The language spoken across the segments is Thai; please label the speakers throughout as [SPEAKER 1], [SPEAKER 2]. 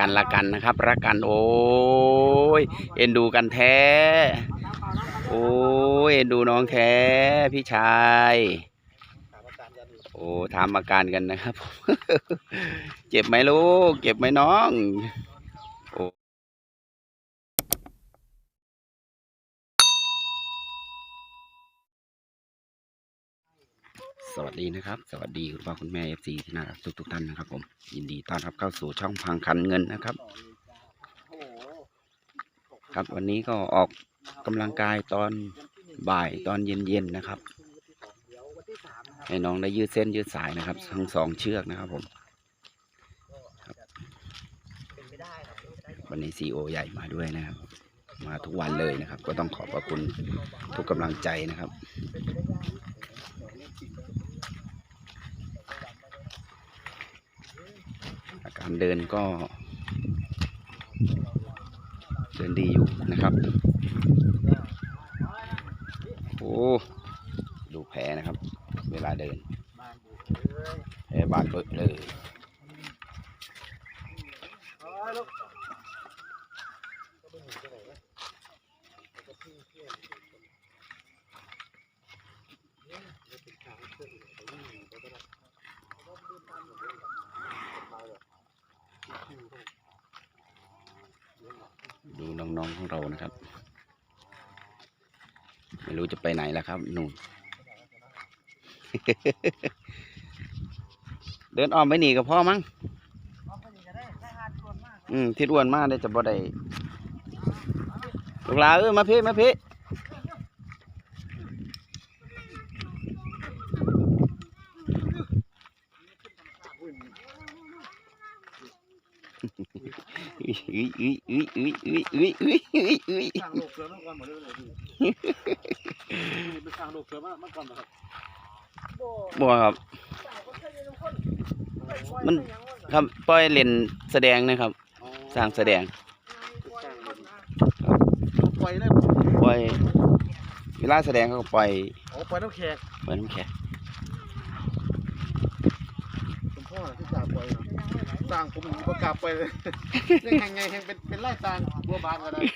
[SPEAKER 1] กันรักกันนะครับ รักกันโอ้ยเอ็นดูกันแท้ โอ้ยเอ็นดูน้องแท้พี่ชายโอ้ถามอาการกันนะครับ เจ็บไหมลูก เจ็บไหมน้อง สวัสดีนะครับ สวัสดีคุณพ่อคุณแม่เอฟซีที่น่ารักทุกทุกๆท่านนะครับ ผมยินดีต้อนรับเข้าสู่ช่องพังคันเงินนะครับ ครับวันนี้ก็ออกกำลังกายตอนบ่ายตอนเย็นๆนะครับ ให้น้องได้ยืดเส้นยืดสายนะครับ ทั้งสองเชือกนะครับผมบวันนี้ซีโอใหญ่มาด้วยนะครับ มาทุกวันเลยนะครับ ก็ต้องขอบพระคุณทุกกำลังใจนะครับ อา การเดินก็ เดินดีอยู่นะครับ โอ้ ดูแผลนะครับ เวลาเดิน แผลบาดเบิกเลย ดู น้องๆของเรานะครับ ไม่รู้จะไปไหนแล้วครับนุ่นเดินอ้อมไปหนีกับพ่อมั้งอืมทิดอ้วนมากเลยจะบ่ได้ลูกหลาเออมาพี่มาพี่ อุ้ยอุ้ยอุ้ยอุ้ยอุ้ยอุ้ยอุ้ยอุ้ยอุ้ย
[SPEAKER 2] สร้างโลกเสือมาก่อนหมดเลยเลยพี่เป็นสร้างโลกเสือมามาก่อนนะครับ
[SPEAKER 1] บัวครับ มันครับปล่อยเล่นแสดงนะครับ สร้างแสดง
[SPEAKER 2] สร้างเลยปล่อยได้
[SPEAKER 1] ปล่อยเวลาแสดงเขาก็ปล่อย
[SPEAKER 2] อ๋อปล่อยน้ำแขก
[SPEAKER 1] ปล่อยน้ำแข็ง
[SPEAKER 2] คุณพ่อที่จ่าปล่อย ต่างผมประกาศปเลยยังไงแห่งเป็นเป็นไล่ต่างบัวบานกันเลย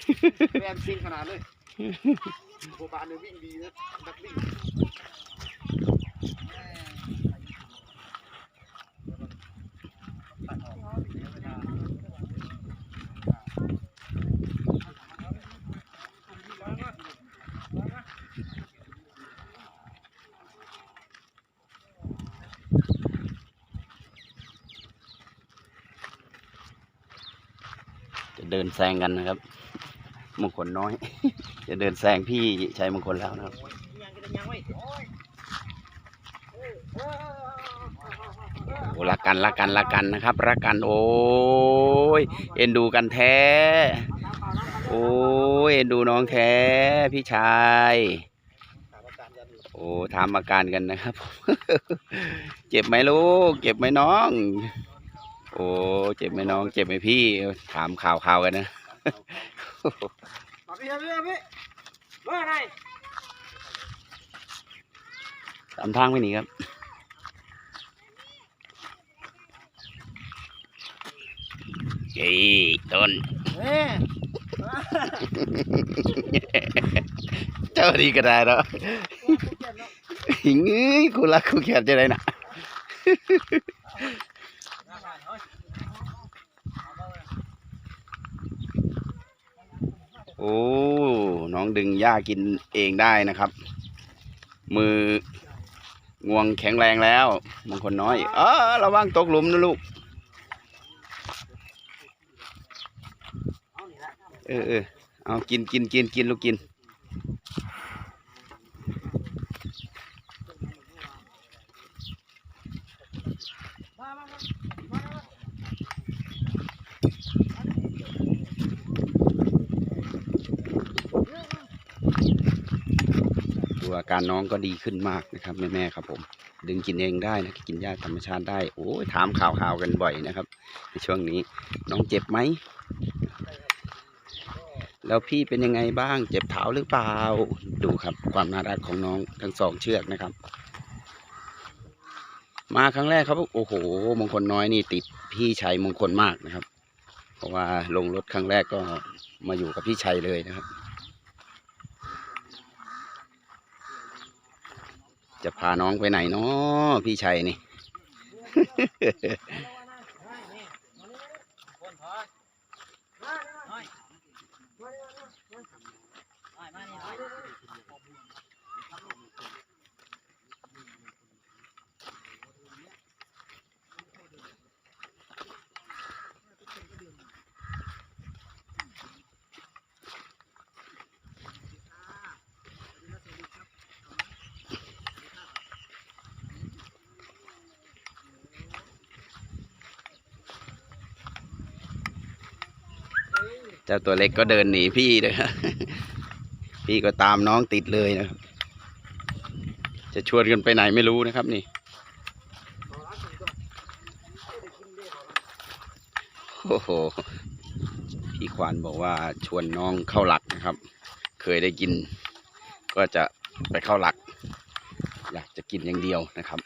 [SPEAKER 2] แรงจริงขนาดเลยบัวบานเนี่ยวิ่งดีนะนักวิ่ง
[SPEAKER 1] เดินแซงกันนะครับ มงคลน้อย จะเดินแซงพี่ชัยมงคลแล้วนะครับโอ้รักกันรักกันรักกันนะครับ รักกันโอ้ยเอ็นดูกันแท้ โอ้ยเอ็นดูน้องแท้พี่ชายโอ้ถามอาการกันนะครับ เจ็บไหมลูก เจ็บไหมน้อง โอ้เจ็บไหมน้อง เจ็บไหมพี่ถามข่าวข่าวกันนะ
[SPEAKER 2] มาพี่พี่พี่ว่าไง
[SPEAKER 1] ตามทางไปนี่ครับเฮ้ยต้น
[SPEAKER 2] เฮ้ย
[SPEAKER 1] เจ้าดีก็ได้แล้วหิงเอ้ยกูรักกูแค้นจะได้น่ะ อ้ น้องดึงหญ้ากินเองได้นะครับ มืองวงแข็งแรงแล้วมงคลน้อยเออระวังตกหลุมนะลูก เออเออเอากินกินกินกินลูกกิน ดูอาการน้องก็ดีขึ้นมากนะครับแม่แม่ๆครับผม ดึงกินเองได้นะกินหญ้าธรรมชาติได้โอ้ยถามข่าวข่าวๆกันบ่อยนะครับ ในช่วงนี้น้องเจ็บไหมแล้วพี่เป็นยังไงบ้างเจ็บเท้าหรือเปล่า ดูครับความน่ารักของน้องทั้งสองเชือกนะครับ มาครั้งแรกครับโอ้โห มงคลน้อยนี่ติดพี่ชัยมงคลมากนะครับ เพราะว่าลงรถครั้งแรกก็มาอยู่กับพี่ชัยเลยนะครับ จะพาน้องไปไหนเนาะพี่ชัยนี่ เจ้าตัวเล็กก็เดินหนีพี่นะครับพี่ก็ตามน้องติดเลยนะครับ จะชวนกันไปไหนไม่รู้นะครับนี่ โอ้โห พี่ควานบอกว่าชวนน้องเข้าหลักนะครับ เคยได้กิน ก็จะไปเข้าหลัก อยากจะกินอย่างเดียวนะครับ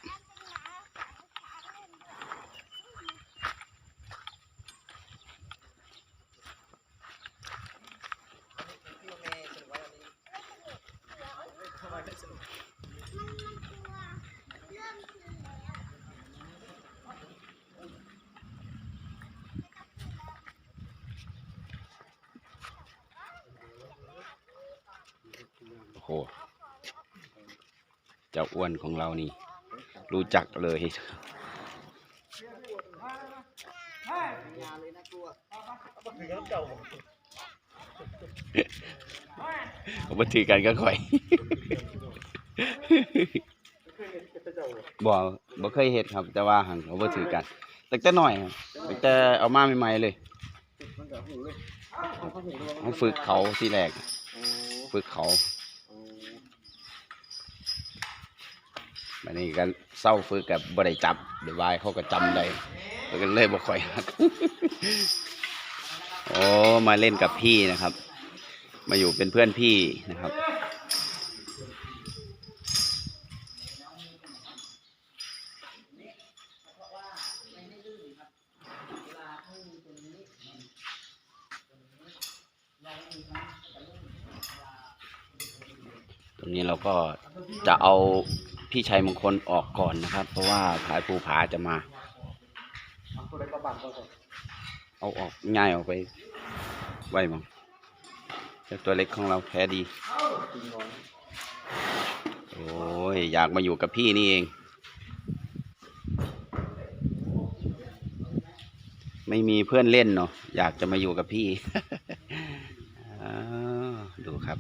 [SPEAKER 1] โอ้โหเจ้าอ้วนของเรานี่ รู้จักเลยผมมาถือกันก็ค่อย บ่บ่เคยเห็ดครับ แต่ว่าหังเขาบ่ถือกันแต่แต่น้อยครับตั้งแต่เอามาใหม่ๆเลย
[SPEAKER 2] มันก็หูเลยมันก็หูเลย
[SPEAKER 1] เขาฝึกเขาทีแรกฝึกเขา
[SPEAKER 2] อ้
[SPEAKER 1] บัดนี้ก็เศร้าฝึกกับบ่ได้จับเดี๋ยววายเขาก็จำได้เล่นก็เลยบ่ค่อยฮักโอ้มาเล่นกับพี่นะครับ มาอยู่เป็นเพื่อนพี่นะครับ ตรงนี้เราก็จะเอาพี่ชัยมงคลออกก่อนนะครับ เพราะว่าผายภูผาจะมา
[SPEAKER 2] เอาอ
[SPEAKER 1] อกง่ายออกไปไว้มั้งต่ตัวเล็กของเราแพ้ดี โอ้ยอยากมาอยู่กับพี่นี่เอง ไม่มีเพื่อนเล่นเนาะอยากจะมาอยู่กับพี่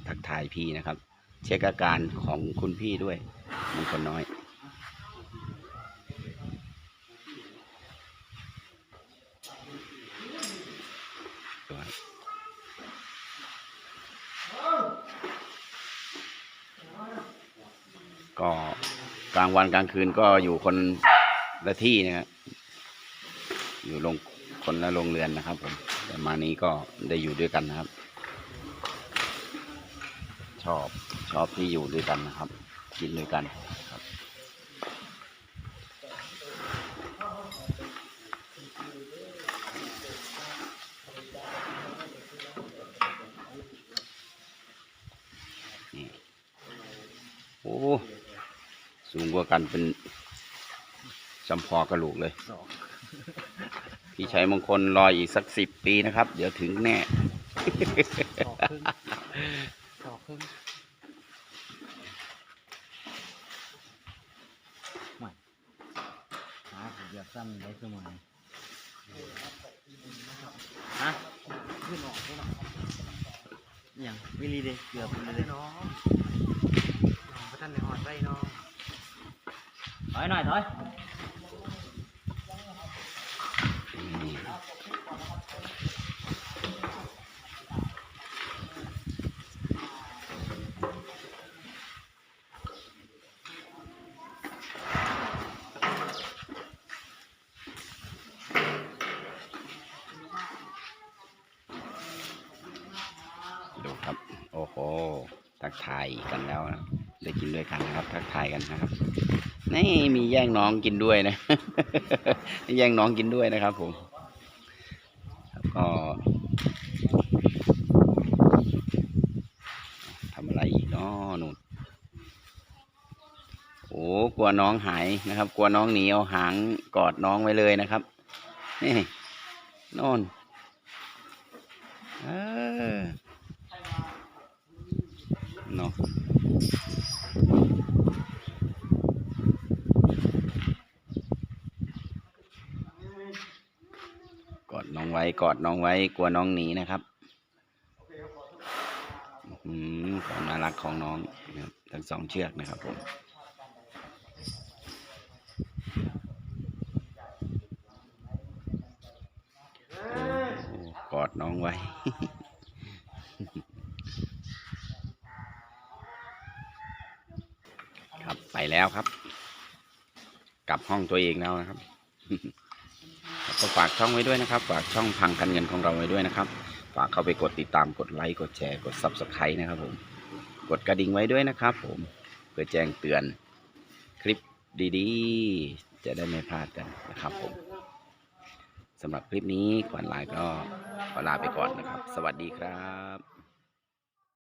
[SPEAKER 1] ทักทายพี่นะครับ เช็คอาการของคุณพี่ด้วยมันคนน้อย ก็กลางวันกลางคืนก็อยู่คนละที่นะครับอยู่ลงคนละโรงเรือนนะครับผมแต่มานี้ก็ได้อยู่ด้วยกันนะครับ อบชอบที่อยู่ด้วยกันนะครับ กินด้วยกันครับโอ้สูงกว่ากันเป็นจำพอกระลูกเลย พี่ชัยมงคลรออีกสักสิบปีนะครับ เดี๋ยวถึงแน่
[SPEAKER 2] ดอกครึ่งดอกครึ่ง
[SPEAKER 3] หาผม อยากซ้ำได้สมัยฮะ
[SPEAKER 2] ขึ้นออกขึ้นออก
[SPEAKER 3] อหย่างวิลีเดเกือบ
[SPEAKER 2] ไม่
[SPEAKER 3] ไม่
[SPEAKER 2] ได้
[SPEAKER 3] ได้
[SPEAKER 2] น้องน้องพระท่านในหอดไว้น้อง
[SPEAKER 3] ถอยหน่อยถอย
[SPEAKER 1] ทายกันแล้วได้กินด้วยกันนะครับทักทายกันนะครับนี่มีแย่งน้องกินด้วยนะแย่งน้องกินด้วยนะครับ ผมก็ทำอะไรอีกนาะนุนโอ้กลัวน้องหายนะครับ กลัวน้องหนีเอาหางกอดน้องไว้เลยนะครับนี่นอน กอดน้องไว้กลัวน้องหนีนะครับอืมความน่ารักของน้องนะครับทั้งสองเชือกนะครับผมกอดน้องไว้ครับไปแล้วครับ กลับห้องตัวเองแล้วนะครับ ก็ฝากช่องไว้ด้วยนะครับ ฝากช่องพังกันเงินของเราไว้ด้วยนะครับ ฝากเข้าไปกดติดตามกดไลค์กดแชร์กดซับสไครต์นะครับผมกดกระดิ่งไว้ด้วยนะครับ ผมเพื่อแจ้งเตือนคลิปดีๆ จะได้ไม่พลาดกันนะครับผมสำหรับคลิปนี้ขวัญลายก็ขอลาไปก่อนนะครับ สวัสดีครับ